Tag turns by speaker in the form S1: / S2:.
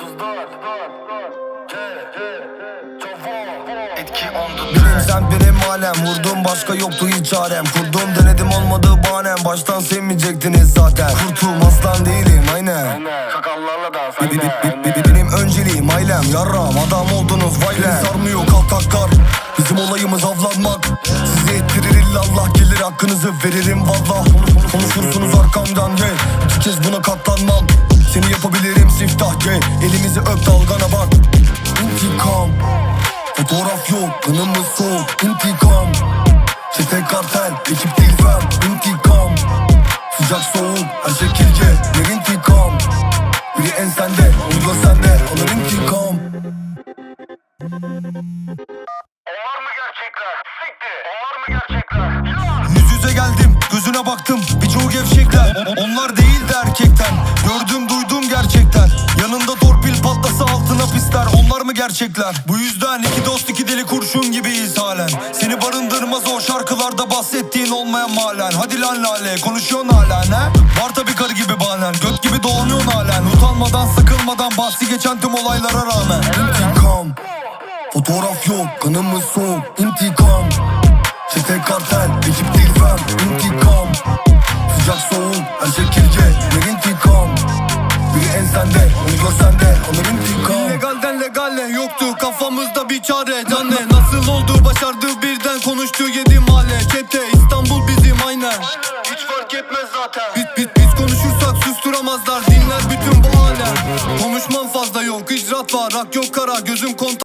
S1: The
S2: Birim alem Vurdum başka yoktu hiç çarem Kurdum denedim olmadı bahanem. Baştan sevmeyecektiniz zaten. Kurtum aslan değilim aynen.
S1: Sakallarla dans
S2: bi- Benim önceliğim ailem. Yarram adam oldunuz vay lan Sarmıyor kaltaklar Bizim olayımız avlanmak. Size ettirir illallah Gelir hakkınızı veririm valla. Konuşursunuz arkamdan ye İki kez buna katlanmam Seni yapabilirim siftah ye Elimizi öp dalgana bak. İntikam. Fotoğraf yok kanımız soğuk. İntikam. Çete kartel ekip değil fen İntikam. Sıcak soğuk her şekilce Ver intikam. Biri ensende, da sende. Alır intikam.
S1: Onlar mı gerçekler? Siktir. Gerçekler?
S2: Bu yüzden iki dost iki deli kurşun gibiyiz halen. Seni barındırmaz o şarkılarda bahsettiğin olmayan malen. Hadi lan lale, konuşuyorsun hala ne? Var tabi karı gibi bahanen, göt gibi dolanıyorsun halen. Utanmadan sıkılmadan bahsi geçen tüm olaylara rağmen. İntikam Fotoğraf yok, kanımız soğuk. İntikam Çete kartel, ekip değil İntikam Sıcak soğuk, her şekilce kafamızda bir çare Canne nasıl oldu? Başardı birden konuştu yedi mahalle. Çete İstanbul bizim aynen.
S1: Hiç fark etmez zaten.
S2: biz, biz, biz konuşursak susturamazlar. Dinler bütün bu alem Konuşmam fazla yok icraat var. Rak yok kara gözüm kontak